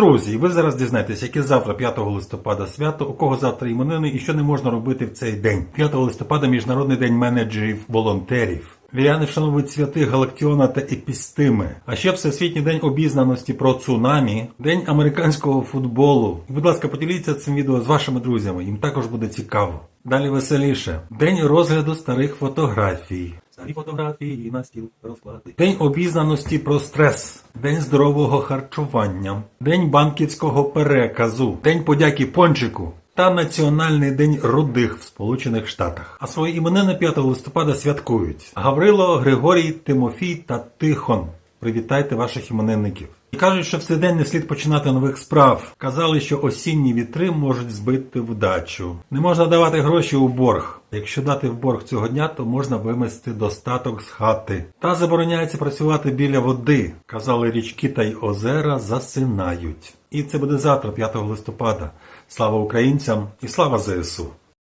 Друзі, ви зараз дізнаєтесь, яке завтра 5 листопада свято, у кого завтра іменини і що не можна робити в цей день. 5 листопада Міжнародний день менеджерів волонтерів. Віряни вшановують святих Галактіона та Епістими. А ще Всесвітній день обізнаності про цунамі, день американського футболу. Будь ласка, поділіться цим відео з вашими друзями, їм також буде цікаво. Далі веселіше. День розгляду старих фотографій. Старі фотографії на стіл розклади. День обізнаності про стрес, день здорового харчування, день банківського переказу, день подяки пончику та Національний день рудих в Сполучених Штатах. А свої іменини 5 листопада святкують Гаврило, Григорій, Тимофій та Тихон. Привітайте ваших іменинників. Кажуть, що в цей день не слід починати нових справ. Казали, що осінні вітри можуть збити вдачу. Не можна давати гроші у борг. Якщо дати в борг цього дня, то можна вимести достаток з хати. Та забороняється працювати біля води. Казали, річки та й озера засинають. І це буде завтра, 5 листопада. Слава українцям і слава ЗСУ!